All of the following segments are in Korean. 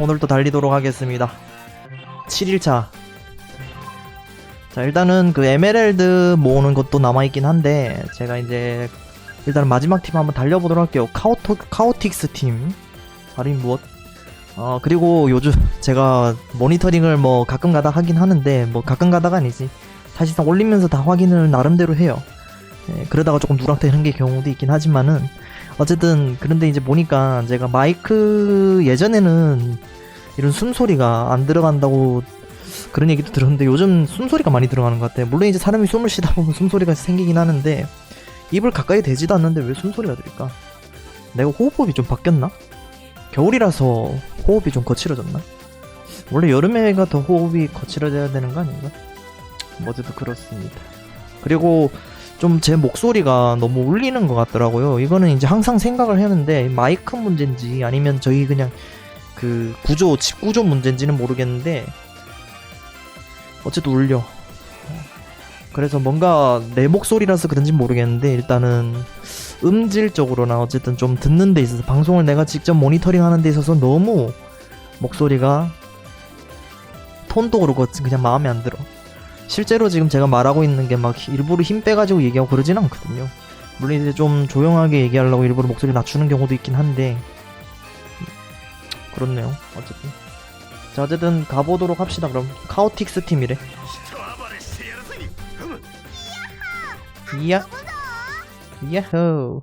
오늘도 달리도록 하겠습니다. 7일차. 자 일단은 그 에메랄드 모으는 것도 남아있긴 한데 제가 이제 일단 마지막 팀 한번 달려보도록 할게요. 카오토, 카오틱스 팀. 발이 무엇? 어 그리고 요즘 제가 모니터링을 뭐 가끔 가다 하긴 하는데 뭐 가끔 가다가 아니지 사실상 올리면서 다 확인을 나름대로 해요. 예, 그러다가 조금 누락되는 게 경우도 있긴 하지만은 어쨌든 그런데 이제 보니까 제가 마이크 예전에는 이런 숨소리가 안 들어간다고 그런 얘기도 들었는데 요즘 숨소리가 많이 들어가는 것 같아요 물론 이제 사람이 숨을 쉬다 보면 숨소리가 생기긴 하는데 입을 가까이 대지도 않는데 왜 숨소리가 들릴까 내가 호흡법이 좀 바뀌었나? 겨울이라서 호흡이 좀 거칠어졌나? 원래 여름에가 더 호흡이 거칠어져야 되는 거 아닌가? 뭐 어쨌든 그렇습니다 그리고 좀 제 목소리가 너무 울리는 것 같더라고요. 이거는 이제 항상 생각을 했는데 마이크 문제인지 아니면 저희 그냥 그 구조 집 구조 문제인지는 모르겠는데 어쨌든 울려. 그래서 뭔가 내 목소리라서 그런지 모르겠는데 일단은 음질적으로나 어쨌든 좀 듣는 데 있어서 방송을 내가 직접 모니터링 하는 데 있어서 너무 목소리가 톤도 그렇고 그냥 마음에 안 들어. 실제로 지금 제가 말하고 있는 게 막 일부러 힘 빼가지고 얘기하고 그러진 않거든요. 물론 이제 좀 조용하게 얘기하려고 일부러 목소리 낮추는 경우도 있긴 한데 그렇네요. 어쨌든 자 어쨌든 가보도록 합시다. 그럼 카오틱스 팀이래. 이야 야호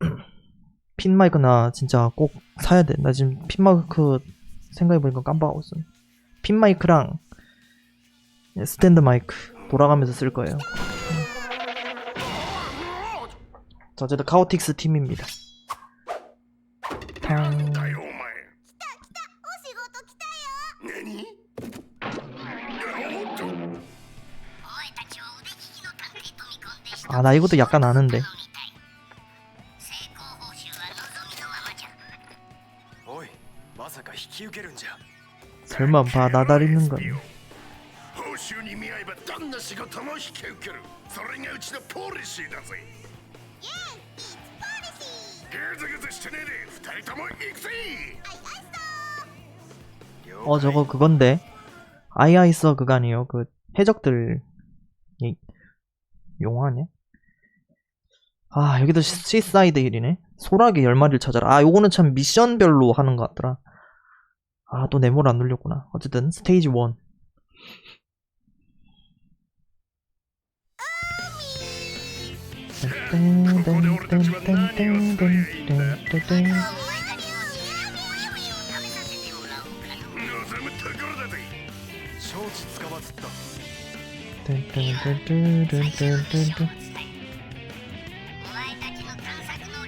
핀 마이크 나 진짜 꼭 사야 돼. 나 지금 핀 마이크 생각해보니까 깜빡하고 있어. 핀 마이크랑 예, 스탠드 마이크 돌아가면서 쓸 거예요. 자, 어쨌든 카오틱스 팀입니다. 탕. 아, 나 이것도 약간 아는데. 설마 봐, 나다리는 건. 어 저거 그건데 아이아이서 그거 아니에요 그 해적들 이 용화냐? 아 여기도 시- 시사이드 힐이네 소라게 10마리를 찾아라 아 요거는 참 미션별로 하는 것 같더라 아 또 네모를 안 눌렸구나 어쨌든 스테이지 1望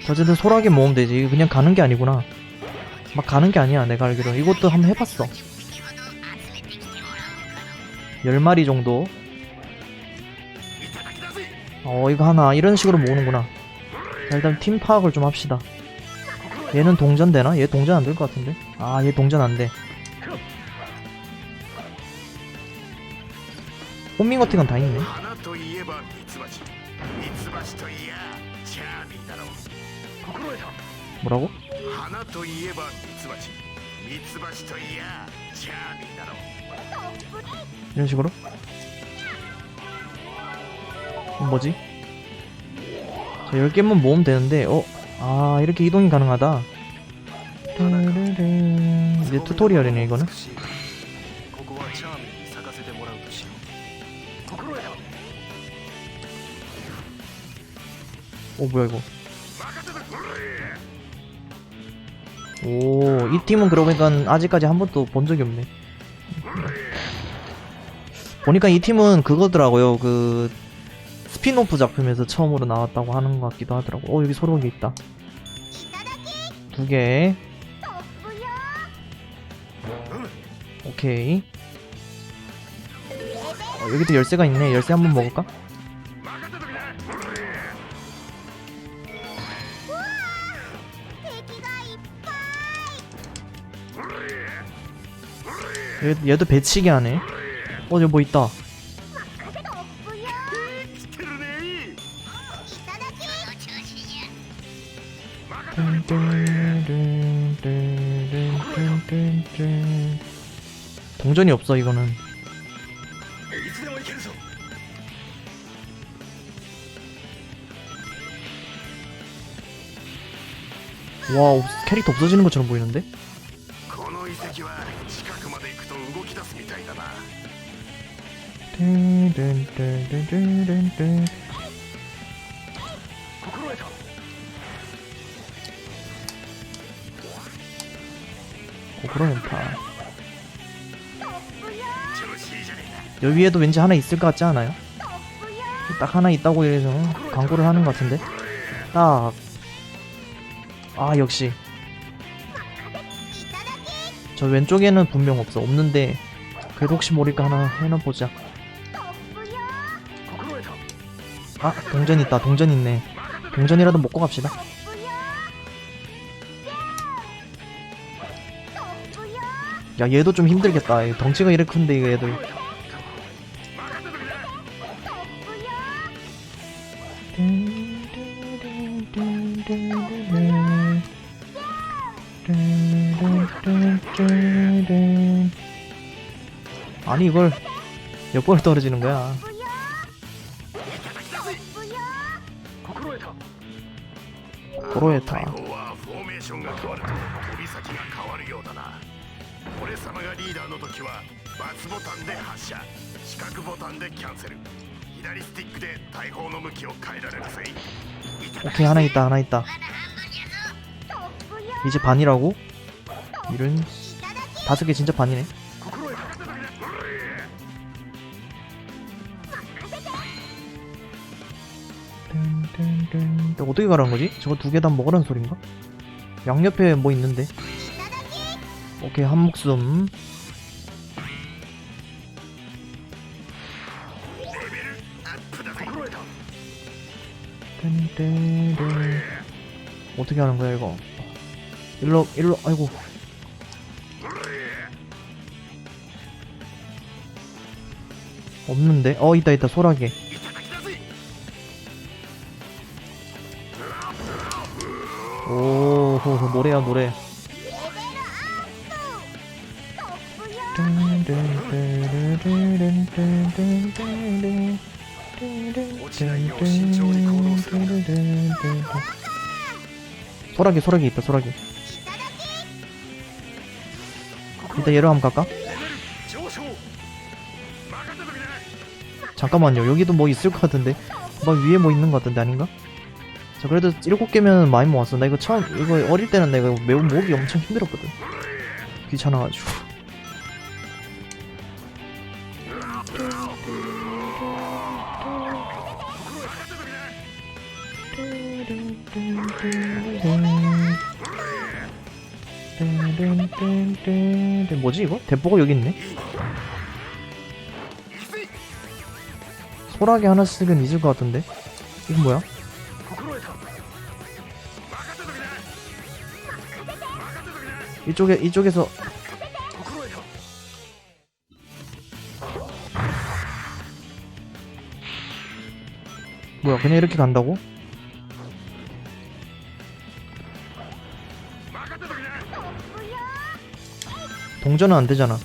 어쨌든 소라게 모으면 되지. 이거 그냥 가는 게 아니구나. 막 가는 게 아니야 내가 알기로. 이것도 한번 해봤어. 10마리 정도. 어 이거 하나. 이런 식으로 모으는구나. 일단 팀 파악을 좀 합시다. 얘는 동전 되나? 얘 동전 안 될 것 같은데? 아 얘 동전 안돼. 꽃밍 같은 건 다행이네. 뭐라고? 이런 식으로? 뭐지? 자, 10개만 모으면 되는데, 어? 아, 이렇게 이동이 가능하다. 이제 튜토리얼이네, 이거는. 어 뭐야 이거. 오 이 팀은 그러고 보니까 아직까지 한 번도 본 적이 없네. 보니까 이 팀은 그거더라고요. 그 스피노프 작품에서 처음으로 나왔다고 하는 것 같기도 하더라고. 어 여기 소름이 있다. 두개. 오케이. 어, 여기도 열쇠가 있네. 열쇠 한번 먹을까? 얘, 얘도 배치기 하네. 어 여기 뭐 있다. 동전이 없어 이거는. 와 캐릭터 없어지는 것처럼 보이는데? 고프로 연타 여기에도 왠지 하나 있을 것 같지 않아요? 딱 하나 있다고 해서 광고를 하는 것 같은데? 딱 아 역시. 저 왼쪽에는 분명 없어. 없는데 그래도 혹시 모를까 하나 해놓보자. 아 동전 있다. 동전 있네. 동전이라도 먹고 갑시다. 야 얘도 좀 힘들겠다. 이 덩치가 이렇게 큰데 이거 얘들. 아니 이걸 몇 번을 떨어지는 거야 고로에타 大砲はフォーメーションが変わると飛び先が変わるようだな俺様がリーダーの時はバツボタンで発射四角ボタンでキャンセル左スティックで大砲の向きを変えられるぜ 오케이 하나 있다 하나 있다 이제 반이라고? 이런 다섯 개 진짜 반이네 어떻게 가라는 거지? 저거 두 개 다 먹으라는 소린가? 양옆에 뭐 있는데? 오케이 한 목숨 땡땡땡 어떻게 하는 거야 이거 일로 일로 아이고 없는데? 어 있다 있다 소라게 그 노래야 노래 소라기 소라기 있다 소라기 일단 얘로 한번 갈까? 잠깐만요 여기도 뭐 있을 것 같은데 막 위에 뭐 있는 것 같은데 아닌가? 자 그래도 일곱 개면 많이 모았어 나 이거 처음 이거 어릴 때는 내가 매우 모으기 엄청 힘들었거든 귀찮아가지고 뭐지 이거? 대포가 여기 있네? 소라게 하나씩은 있을 것 같은데? 이건 뭐야? 이쪽에 이쪽에서 뭐야 그냥 이렇게 간다고? 동전은 안 되잖아.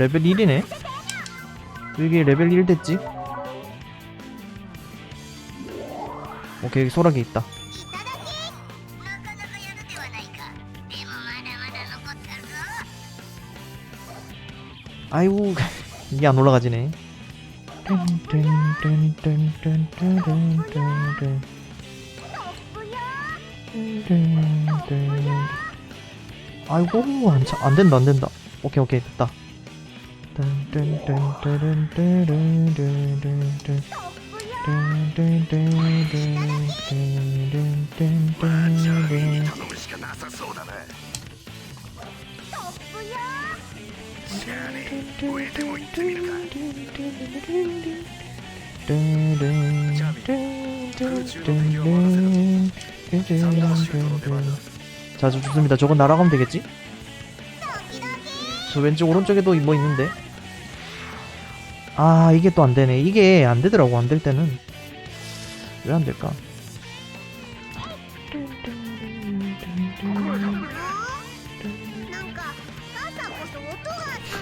레벨 1이네. 왜 이게 레벨 1 됐지? 오케이 여기 소라게 있다. 아이고 이게 안 올라가지네. 아이고 안, 차, 안 된다 안 된다. 오케이 오케이 됐다. 자, 좋습니다. 저건 날아가면 되겠지? 저 왼쪽 오른쪽에도 뭐 있는데? 아 이게 또 안되네. 이게 안되더라고 안 될 때는. 왜 안될까?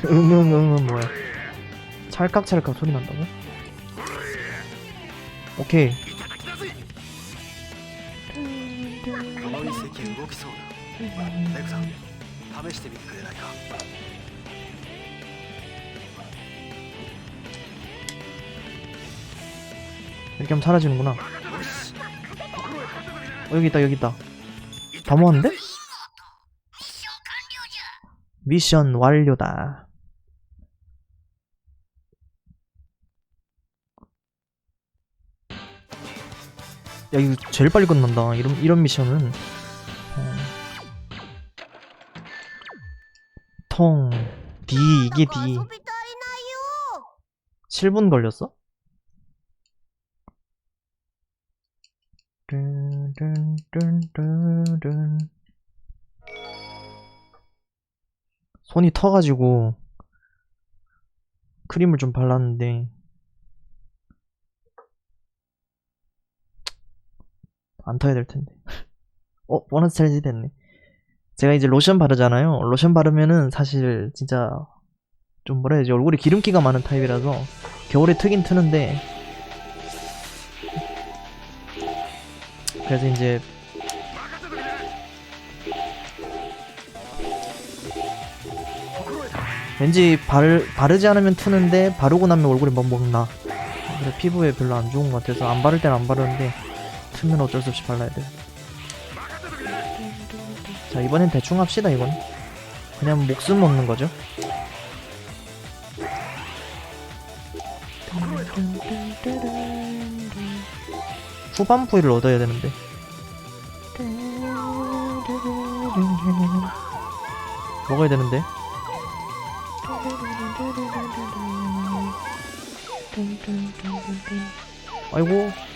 응응응은 음, 음, 음, 뭐야? 찰칵찰칵 소리 난다고? 오케이. 이렇게 하면 사라지는구나. 어, 여기 있다 여기 있다. 다 모았는데? 미션 완료다. 야 이거 제일 빨리 끝난다. 이런, 이런 미션은. 어. 통 D 이게 D 7분 걸렸어? 뚠뚠뚠뚠뚠. 손이 터가지고 크림을 좀 발랐는데 안 터야 될 텐데. 어, 보너스 찰지 됐네. 제가 이제 로션 바르잖아요. 로션 바르면은 사실 진짜 좀 뭐라 해야 되지 얼굴에 기름기가 많은 타입이라서 겨울에 트긴 트는데 그래서 이제 왠지 바르, 바르지 않으면 트는데 바르고 나면 얼굴이 멍멍나 그래서 피부에 별로 안 좋은 것 같아서 안 바를 땐 안 바르는데 트면 어쩔 수 없이 발라야 돼. 자 이번엔 대충 합시다 이건 그냥 목숨 먹는 거죠. 후반부를 얻어야 되는데. 먹어야 되는데. 아이고.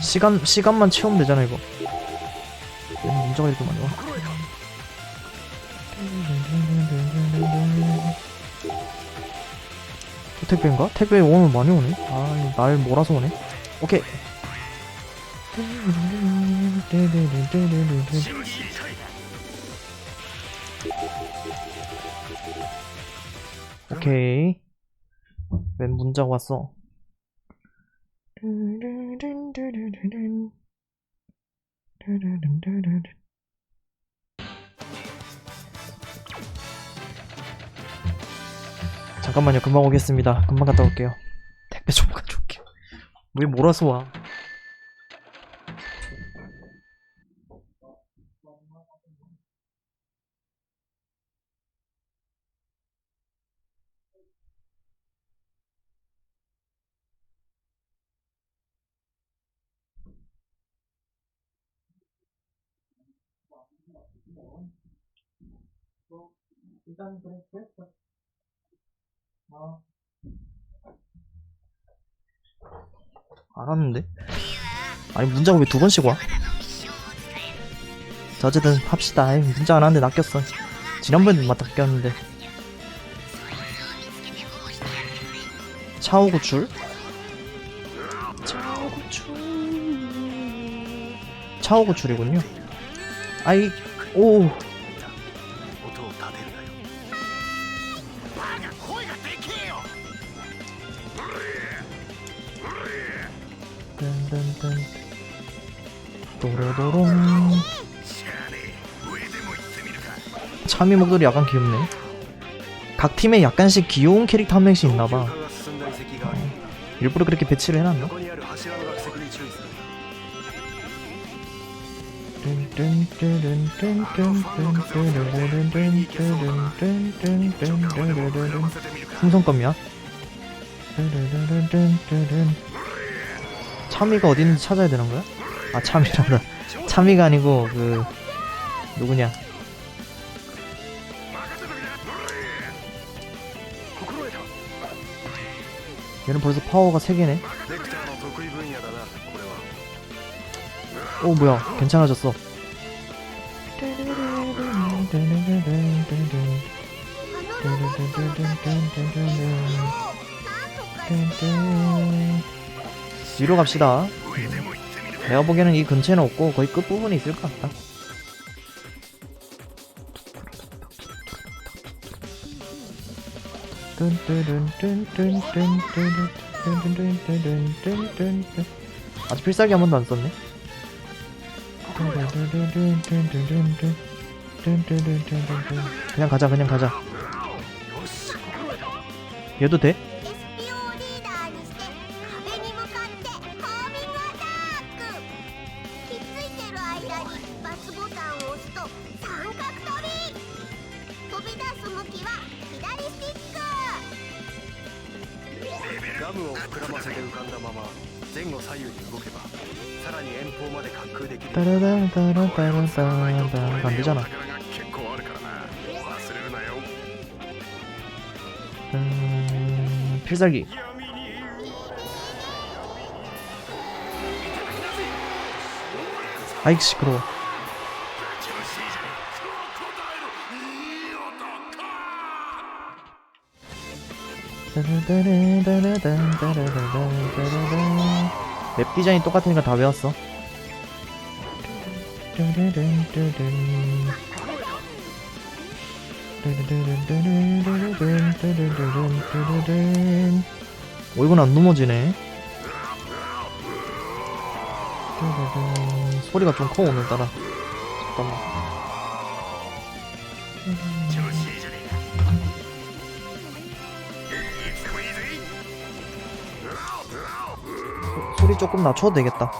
시간 시간만 채우면 되잖아 이거. 왜 문제가 이렇게 많이 와? 또 택배인가? 택배 오늘 많이 오네. 아, 날 몰아서 오네. 오케이. 뚜루루루루루루 오케이. 웬 문자가 왔어. 잠깐만요. 금방 오겠습니다. 금방 갔다 올게요. 택배 좀 가져올게요. 왜 몰아서 와? 일단 그래 됐어. 아. 알았는데? 아니 문자가 왜 두 번씩 와? 자 어쨌든 합시다. 에이, 문자 안 왔는데 낚였어. 지난번에 맞다 낚였는데. 차오구출? 차오구출. 차오구출이군요. 아이, 오. 참이 목소리 약간 귀엽네. 각 팀에 약간씩 귀여운 캐릭터 한 명씩 있나봐. 어, 일부러 그렇게 배치를 해놨나? 풍선껌이야? 참이가 어디 있는지 찾아야 되는 거야? 아 참이란다. 3위가 아니고 그 누구냐? 얘는 벌써 파워가 3개네. 오 뭐야. 괜찮아졌어. 뒤로 갑시다. 내가 보기에는 이 근처에는 없고 거의 끝부분에 있을 것 같다. 아직 필살기 한 번도 안 썼네. 그냥 가자 그냥 가자. 얘도 돼? ンを押すと三角飛び飛び出す向きは左スティックガムを膨らませて浮かんだまま前後左右に動けばさらに遠方まで滑空できる 따라다라다라다라다 안 되잖아 宝が結構あるからな忘れるなよ 음, 필살기 아이 시끄러워 맵 디자인이 똑같으니까 다 외웠어. 오 이건 안 넘어지네. 소리가 좀 커 오늘따라. 잠깐만. 조금 낮춰도 되겠다.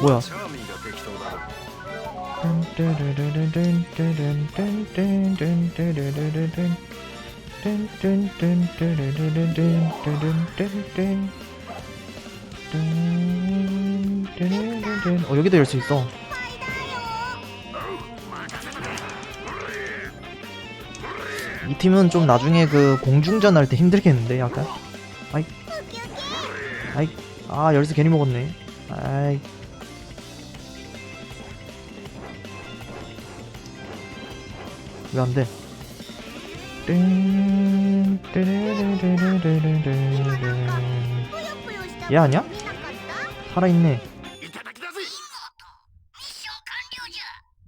뭐야? 어 여기도 열 수 있어. 이 팀은 좀 나중에 그 공중전 할 때 힘들겠는데 약간? 아이 아이 아 열쇠 괜히 먹었네 아이 왜 안돼 얘 아니야? 살아있네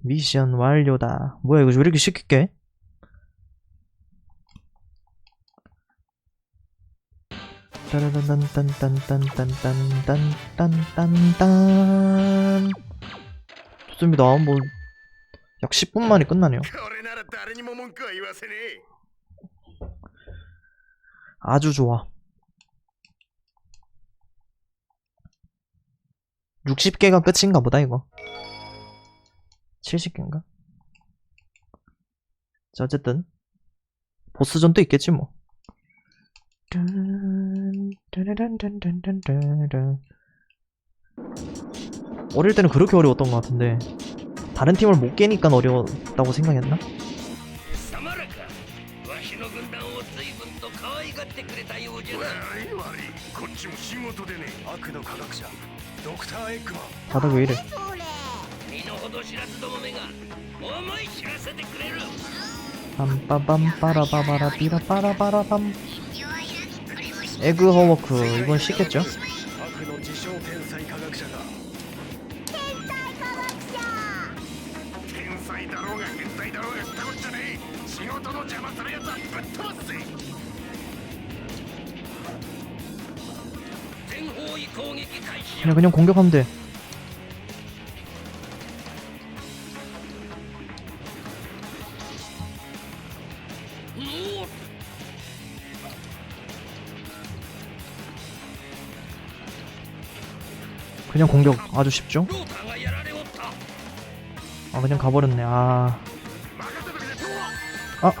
미션 완료다 뭐야 이거 왜 이렇게 쉽게 깨? 딴딴딴딴딴딴딴딴딴딴 좋습니다. 뭐약 10분 만에 끝나네요. 아주 좋아. 60개가 끝인가 보다 이거. 70개인가? 자 어쨌든 보스전도 있겠지 뭐. 어릴 때는 그렇게 어려웠던 것 같은데 다른 팀을 못 깨니까 어려웠다고 생각했나? 다들 왜 이래? 빰빠밤 빠라바바라 비라빠라바라밤. 에그 허워크 이건 쉽겠죠? 그냥 공격하면 돼 그냥 공격 아주 쉽죠? 아 그냥 가버렸네 아 아!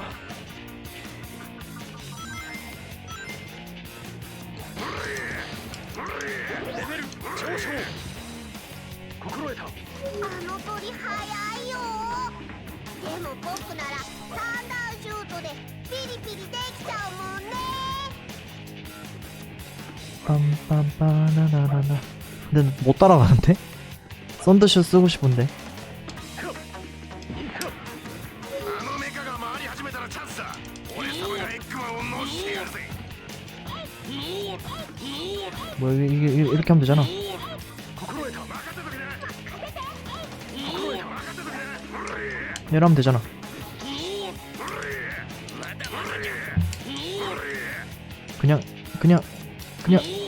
빰빰빠나나나나 근데 못 따라가는데? 썬더쇼 쓰고 싶은데. 뭐 이게, 이게 이렇게 하면 되잖아. 이러면 되잖아. 그냥 그냥 그냥.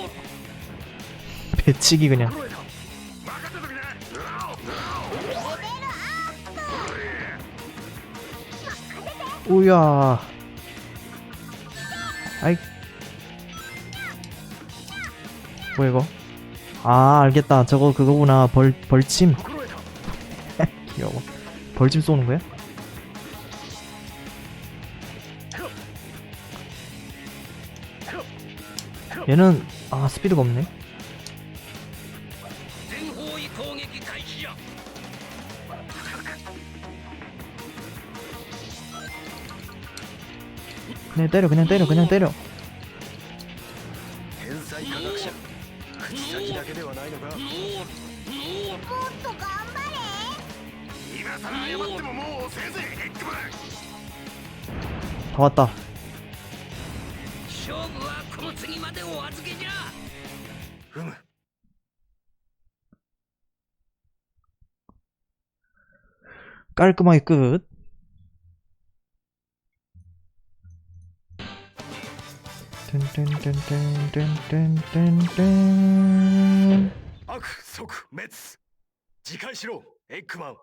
배치기 그냥. 우야. 아이. 뭐야 이거? 아 알겠다. 저거 그거구나. 벌 벌침. 귀여워. 벌침 쏘는 거야? 얘는 아 스피드가 없네. 年耐えろ9年ろ天才科学者口先だけではないのかもっと頑張れ今さら謝ってももういぜヘッ変わった勝負はこの次までお預けじゃふむも行くてんてんてんてんてんてんてんてん悪即滅次回しろエッグマン